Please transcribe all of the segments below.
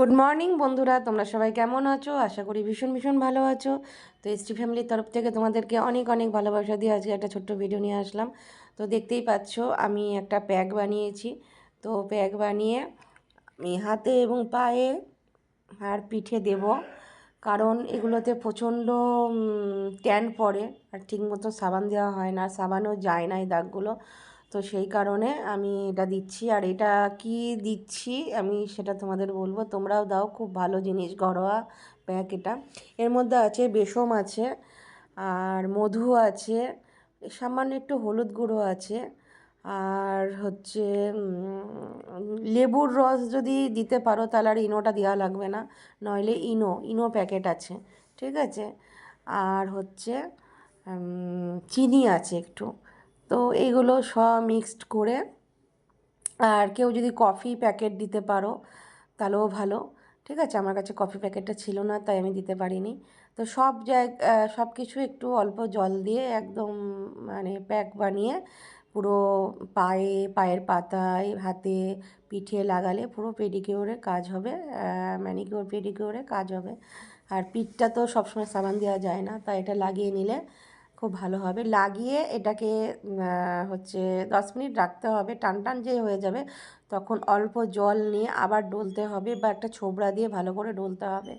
Good morning বন্ধুরা। তোমরা সবাই কেমন আছো? আশা করি ভীষণ ভীষণ ভালো আছো। তো এসটি ফ্যামিলির তরফ থেকে তোমাদেরকে অনেক অনেক ভালোবাসা দিয়ে আজকে একটা ছোট্ট ভিডিও নিয়ে আসলাম। তো দেখতেই পাচ্ছ, আমি একটা প্যাক বানিয়েছি। তো প্যাক বানিয়ে আমি হাতে এবং পায়ে আর পিঠে দেব। কারণ এগুলোতে প্রচণ্ড ট্যান পড়ে। আর ঠিকমতো সাবান দেওয়া হয় না। সাবানও যায় না এই দাগগুলো। তো সেই কারণে আমি এটা দিচ্ছি। আর এটা কি দিচ্ছি আমি সেটা তোমাদের বলব। তোমরাও দাও, খুব ভালো জিনিস, ঘরোয়া প্যাক এটা। এর মধ্যে আছে বেসম আছে, আর মধু আছে, সামান্য একটু হলুদ গুঁড়ো আছে, আর হচ্ছে লেবুর রস যদি দিতে পারো তাহলে আর ইনোটা দেওয়া লাগবে না, নইলে ইনো ইনো প্যাকেট আছে, ঠিক আছে? আর হচ্ছে চিনি আছে একটু। তো এইগুলো সব মিক্সড করে আর কেউ যদি কফি প্যাকেট দিতে পারো, তাহলেও ভালো। ঠিক আছে? আমার কাছে কফি প্যাকেটটা ছিল না, তাই আমি দিতে পারিনি। তো সব জায়গা সব কিছু একটু অল্প জল দিয়ে একদম মানে প্যাক বানিয়ে পুরো পায়ে, পায়ের পাতায় হাতে পিঠে লাগালে পুরো পেডিকিওরে কাজ হবে ম্যানিকিওর পেডিকিওরে কাজ হবে। আর পিঠটা তো সবসময় সাবান দেওয়া যায় না, তাই এটা লাগিয়ে নিলে খুব ভালো হবে। লাগিয়ে এটাকে হচ্ছে দশ মিনিট রাখতে হবে। টান টান যে হয়ে যাবে তখন অল্প জল নিয়ে আবার ডলতে হবে বা একটা ছোবড়া দিয়ে ভালো করে ডলতে হবে।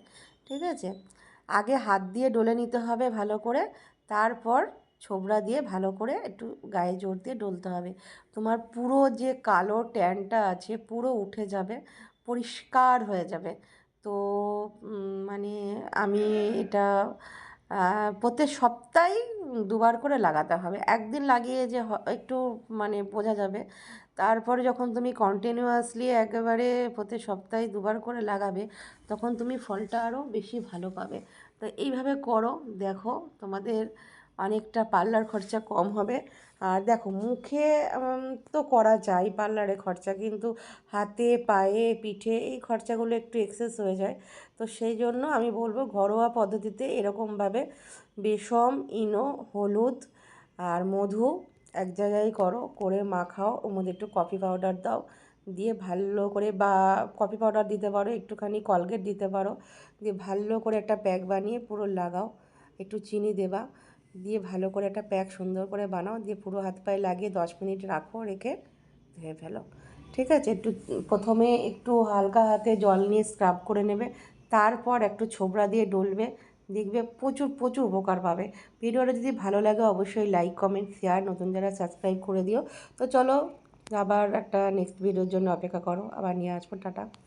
ঠিক আছে? আগে হাত দিয়ে ডলে নিতে হবে ভালো করে। তারপর ছোবড়া দিয়ে ভালো করে একটু গায়ে জোর দিয়ে ডলতে হবে। তোমার পুরো যে কালো ট্যানটা আছে পুরো উঠে যাবে, পরিষ্কার হয়ে যাবে। তো মানে আমি এটা প্রত্যেক সপ্তাহেই দুবার করে লাগাতে হবে। একদিন লাগিয়ে যে একটু মানে বোঝা যাবে। তারপরে যখন তুমি কন্টিনিউয়াসলি একেবারে প্রতি সপ্তাহে দুবার করে লাগাবে, তখন তুমি ফলটা আরও বেশি ভালো পাবে। তো এইভাবে করো, দেখো তোমাদের অনেকটা পার্লার খরচা কম হবে। আর দেখো, মুখে তো করা যায় পার্লারে খরচা, কিন্তু হাতে, পায়ে, পিঠে এই খরচাগুলো একটু এক্সেস হয়ে যায়। তো সেই জন্য আমি বলব, ঘরোয়া পদ্ধতিতে এরকমভাবে বেসম, ইনো, হলুদ আর মধু এক জায়গায় করো, করে মাখাও। ওর মধ্যে একটু কফি পাউডার দাও, দিয়ে ভালো করে বা কফি পাউডার দিতে পারো, একটুখানি কলগেট দিতে পারো। দিয়ে ভালো করে একটা প্যাক বানিয়ে পুরো লাগাও, একটু চিনি দেবা। দিয়ে ভালো করে একটা প্যাক সুন্দর করে বানাও, দিয়ে পুরো হাত পায়ে লাগিয়ে দশ মিনিট রাখো, রেখে ধুয়ে ফেলো। ঠিক আছে? একটু, প্রথমে একটু হালকা হাতে জল নিয়ে স্ক্রাব করে নেবে, তারপর একটু ছোবড়া দিয়ে ডলবে, দেখবে প্রচুর প্রচুর উপকার পাবে। ভিডিওটা যদি ভালো লাগে অবশ্যই লাইক কমেন্ট শেয়ার নতুন যারা সাবস্ক্রাইব করে দিও। তো চলো, আবার একটা নেক্সট ভিডিওর জন্য অপেক্ষা করো। আবার নিয়ে আসব, টাটা।